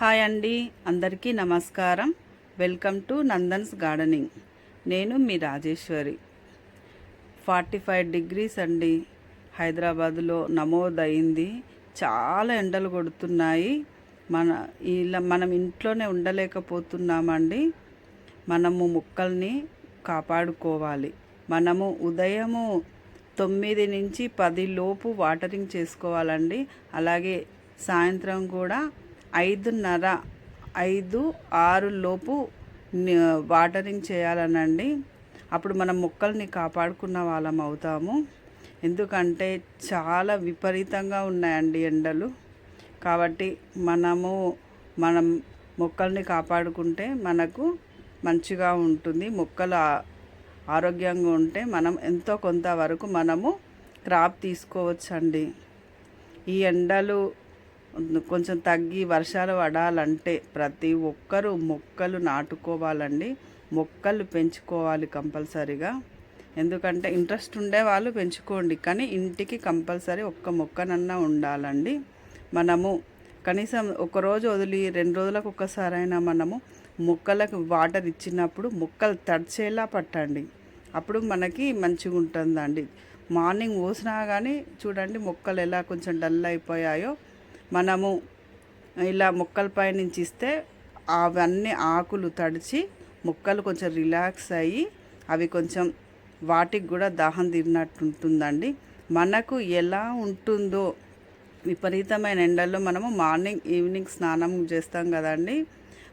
Hi అండి అందరికీ నమస్కారం. Welcome to Nandan's gardening. నేను మీ రాజేశ్వరి. ఫార్టీ ఫైవ్ డిగ్రీస్ అండి. హైదరాబాద్లో నమోదయింది. చాలా ఎండలు కొడుతున్నాయి. మన ఇలా మనం ఇంట్లోనే ఉండలేకపోతున్నామండి. మనము మొక్కల్ని కాపాడుకోవాలి. మనము ఉదయము తొమ్మిది నుంచి పది లోపు వాటరింగ్ చేసుకోవాలండి. అలాగే సాయంత్రం కూడా ఐదున్నర ఐదు ఆరు లోపు వాటరింగ్ చేయాలనండి. అప్పుడు మనం మొక్కల్ని కాపాడుకున్న వాళ్ళం అవుతాము. ఎందుకంటే చాలా విపరీతంగా ఉన్నాయండి ఎండలు. కాబట్టి మనము మనం మొక్కల్ని కాపాడుకుంటే మనకు మంచిగా ఉంటుంది. మొక్కలు ఆరోగ్యంగా ఉంటే మనం ఎంతో కొంతవరకు మనము క్రాప్ తీసుకోవచ్చండి. ఈ ఎండలు కొంచెం తగ్గి వర్షాలు పడాలంటే ప్రతి ఒక్కరూ మొక్కలు నాటుకోవాలండి. మొక్కలు పెంచుకోవాలి కంపల్సరీగా. ఎందుకంటే ఇంట్రెస్ట్ ఉండే వాళ్ళు పెంచుకోండి. కానీ ఇంటికి కంపల్సరీ ఒక్క మొక్కనన్నా ఉండాలండి. మనము కనీసం ఒకరోజు వదిలి రెండు రోజులకు ఒక్కసారైనా మనము మొక్కలకు వాటర్ ఇచ్చినప్పుడు మొక్కలు తడిచేలా పట్టండి. అప్పుడు మనకి మంచిగా ఉంటుందండి. మార్నింగ్ పోసినా కానీ చూడండి మొక్కలు ఎలా కొంచెం డల్ అయిపోయాయో మనము ఇలా మొక్కలపై నుంచి ఇస్తే అవన్నీ ఆకులు తడిచి మొక్కలు కొంచెం రిలాక్స్ అయ్యి అవి కొంచెం వాటికి కూడా దాహం తీరినట్టు ఉంటుందండి మనకు ఎలా ఉంటుందో విపరీతమైన ఎండల్లో మనము మార్నింగ్ ఈవినింగ్ స్నానం చేస్తాం కదండి.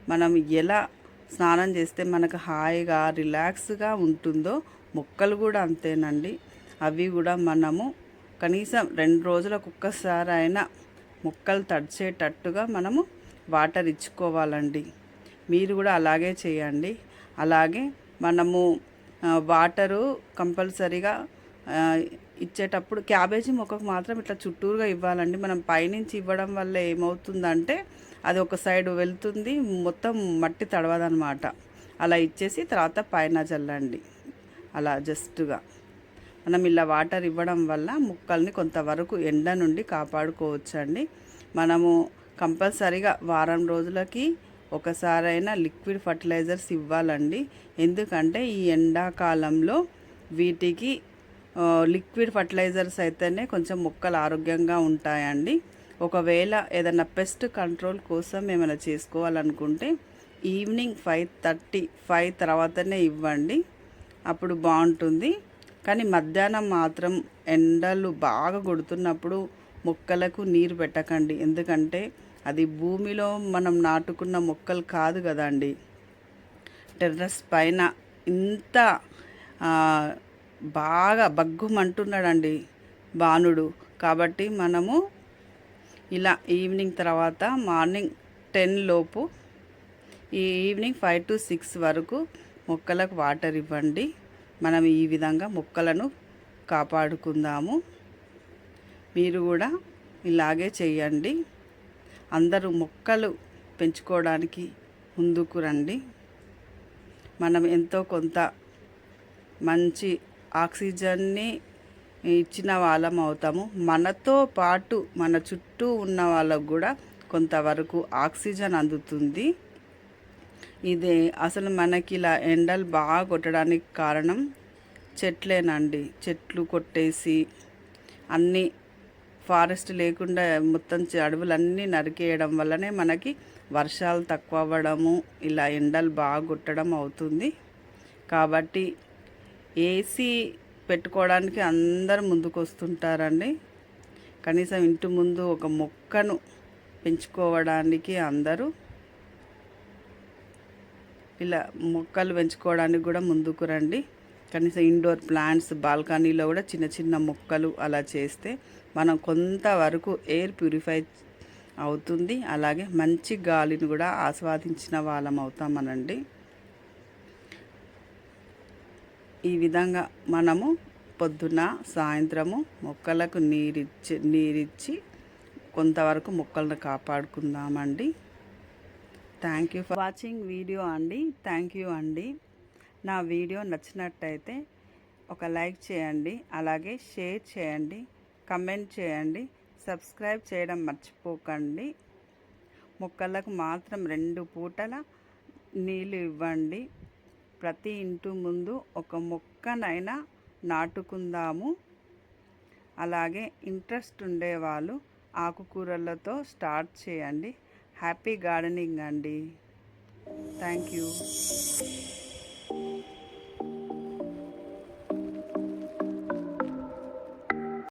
మనం ఎలా స్నానం చేస్తే మనకు హాయిగా రిలాక్స్గా ఉంటుందో మొక్కలు కూడా అంతేనండి. అవి కూడా మనము కనీసం రెండు రోజులకు ఒక్కసారి అయినా మొక్కలు తడిచేటట్టుగా మనము వాటర్ ఇచ్చుకోవాలండి. మీరు కూడా అలాగే చేయండి. అలాగే మనము వాటరు కంపల్సరీగా ఇచ్చేటప్పుడు క్యాబేజీ మొక్కకు మాత్రం ఇట్లా చుట్టూరుగా ఇవ్వాలండి. మనం పైనుంచి ఇవ్వడం వల్ల ఏమవుతుందంటే అది ఒక సైడ్ వెళ్తుంది మొత్తం మట్టి తడవదనమాట. అలా ఇచ్చేసి తర్వాత పైన చల్లండి అలా జస్ట్గా. మనం ఇలా వాటర్ ఇవ్వడం వల్ల ముక్కల్ని కొంతవరకు ఎండ నుండి కాపాడుకోవచ్చండి. మనము కంపల్సరీగా వారం రోజులకి ఒకసారైనా లిక్విడ్ ఫర్టిలైజర్స్ ఇవ్వాలండి. ఎందుకంటే ఈ ఎండాకాలంలో వీటికి లిక్విడ్ ఫర్టిలైజర్స్ అయితేనే కొంచెం మొక్కలు ఆరోగ్యంగా ఉంటాయండి. ఒకవేళ ఏదైనా పెస్ట్ కంట్రోల్ కోసం ఏమైనా చేసుకోవాలనుకుంటే ఈవినింగ్ ఫైవ్ థర్టీ ఫైవ్ తర్వాతనే ఇవ్వండి. అప్పుడు బాగుంటుంది. కానీ మధ్యాహ్నం మాత్రం ఎండలు బాగా కొడుతున్నప్పుడు మొక్కలకు నీరు పెట్టకండి. ఎందుకంటే అది భూమిలో మనం నాటుకున్న మొక్కలు కాదు కదండి. టెర్రస్ పైన ఇంత బాగా బగ్గుమంటున్నాడండి బాణుడు కాబట్టి మనము ఇలా ఈవినింగ్ తర్వాత మార్నింగ్ టెన్ లోపు ఈ ఈవినింగ్ ఫైవ్ టు సిక్స్ వరకు మొక్కలకు వాటర్ ఇవ్వండి. మనం ఈ విధంగా మొక్కలను కాపాడుకుందాము. మీరు కూడా ఇలాగే చేయండి. అందరూ మొక్కలు పెంచుకోవడానికి ముందుకు రండి. మనం ఎంతో కొంత మంచి ఆక్సిజన్ని ఇచ్చిన వాళ్ళం అవుతాము. మనతో పాటు మన చుట్టూ ఉన్న వాళ్ళకు కూడా కొంతవరకు ఆక్సిజన్ అందుతుంది. ఇది అసలు మనకి ఇలా ఎండలు బాగా కొట్టడానికి కారణం చెట్లేనండి. చెట్లు కొట్టేసి అన్నీ ఫారెస్ట్ లేకుండా మొత్తం అడవులన్నీ నరికేయడం వల్లనే మనకి వర్షాలు తక్కువ అవ్వడము ఇలా ఎండలు బాగా కొట్టడం అవుతుంది. కాబట్టి ఏసీ పెట్టుకోవడానికి అందరు ముందుకు వస్తుంటారండి కనీసం ఇంటి ముందు ఒక మొక్కను పెంచుకోవడానికి అందరూ ఇలా మొక్కలు పెంచుకోవడానికి కూడా ముందుకు రండి. కనీసం ఇండోర్ ప్లాంట్స్ బాల్కనీలో కూడా చిన్న చిన్న మొక్కలు అలా చేస్తే మనం కొంతవరకు ఎయిర్ ప్యూరిఫై అవుతుంది. అలాగే మంచి గాలిని కూడా ఆస్వాదించిన వాళ్ళం అవుతామనండి. ఈ విధంగా మనము పొద్దున సాయంత్రము మొక్కలకు నీరిచ్చి నీరిచ్చి కొంతవరకు మొక్కలను కాపాడుకుందామండి. Thank you for watching video అండి. థ్యాంక్ యూ అండి. నా వీడియో నచ్చినట్టయితే ఒక లైక్ చేయండి. అలాగే షేర్ చేయండి. కమెంట్ చేయండి. సబ్స్క్రైబ్ చేయడం మర్చిపోకండి. మొక్కలకు మాత్రం రెండు పూటల నీళ్ళు ఇవ్వండి. ప్రతి ఇంటి ముందు ఒక మొక్కనైనా నాటుకుందాము. అలాగే ఇంట్రెస్ట్ ఉండేవాళ్ళు ఆకుకూరలతో స్టార్ట్ చేయండి. హ్యాపీ గార్డెనింగ్ అండి. Thank you.